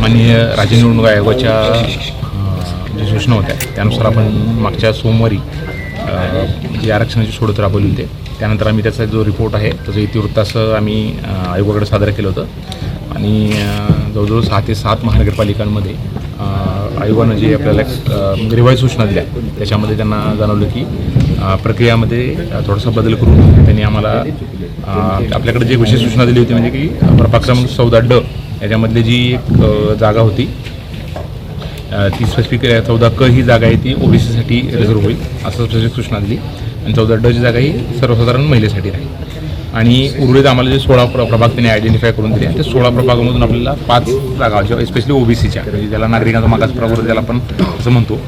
माननीय राज्य निवडणूक आयोगाच्या ज्या सूचना होत्या त्यानुसार आपण मागच्या सोमवारी जी जे आरक्षणाची सोडत राबवली होते. त्यानंतर आम्ही त्याचा जो रिपोर्ट आहे त्याचं इतिवृत्तासं आम्ही आयोगाकडे सादर केलं होतं. आणि जवळजवळ सहा ते सात महानगरपालिकांमध्ये आयोगानं जे आपल्याला अं, रिवाईज म्हणजे सूचना दिल्या त्याच्यामध्ये त्यांना जाणवलं की प्रक्रियामध्ये थोडासा बदल करून त्यांनी आम्हाला आपल्याकडे जे विशेष सूचना दिली होती म्हणजे की प्रभाग चौदा ड याच्यामधली जी एक जागा होती ती स्पेसिफिक चौदा क ही जागा आहे ती ओबीसीसाठी रिझर्व होईल असं स्पेसिफिक सूचना दिली. आणि चौदा ड जागा ही सर्वसाधारण महिलेसाठी राहील आणि उर्वरित आम्हाला जे सोळा प्र प्रभाग त्यांनी आयडेंटिफाय करून दिले ते सोळा प्रभागामधून आपल्याला पाच जागा जेव्हा स्पेशली ओबीसीच्या म्हणजे ज्याला नागरिकांचा मागास प्रवर्ग ज्याला आपण असं म्हणतो.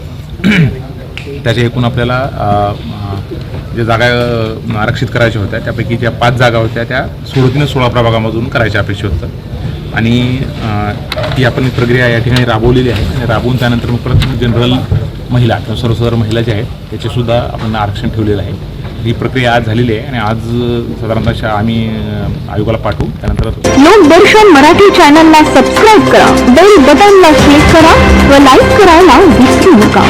त्याच्या एकूण आपल्याला ज्या जागा आरक्षित करायच्या होत्या त्यापैकी ज्या पाच जागा होत्या त्या सोडतीनं सोळा प्रभागामधून करायच्या अपेक्षित होतं. आणि ती आपण प्रक्रिया या ठिकाणी राबवलेली आहे. आणि राबवून त्यानंतर मग परत जनरल महिला किंवा सर्वसाधारण महिला ज्या आहेत त्याचेसुद्धा आपण आरक्षण ठेवलेलं आहे. ही प्रक्रिया आज झालेली आहे आणि आज साधारणतः आम्ही आयोगाला पाठवू. त्यानंतर लोकदर्शन मराठी चॅनलला सबस्क्राईब करा बेल बटनला क्लिक करा व लाईक करायला विसरू नका.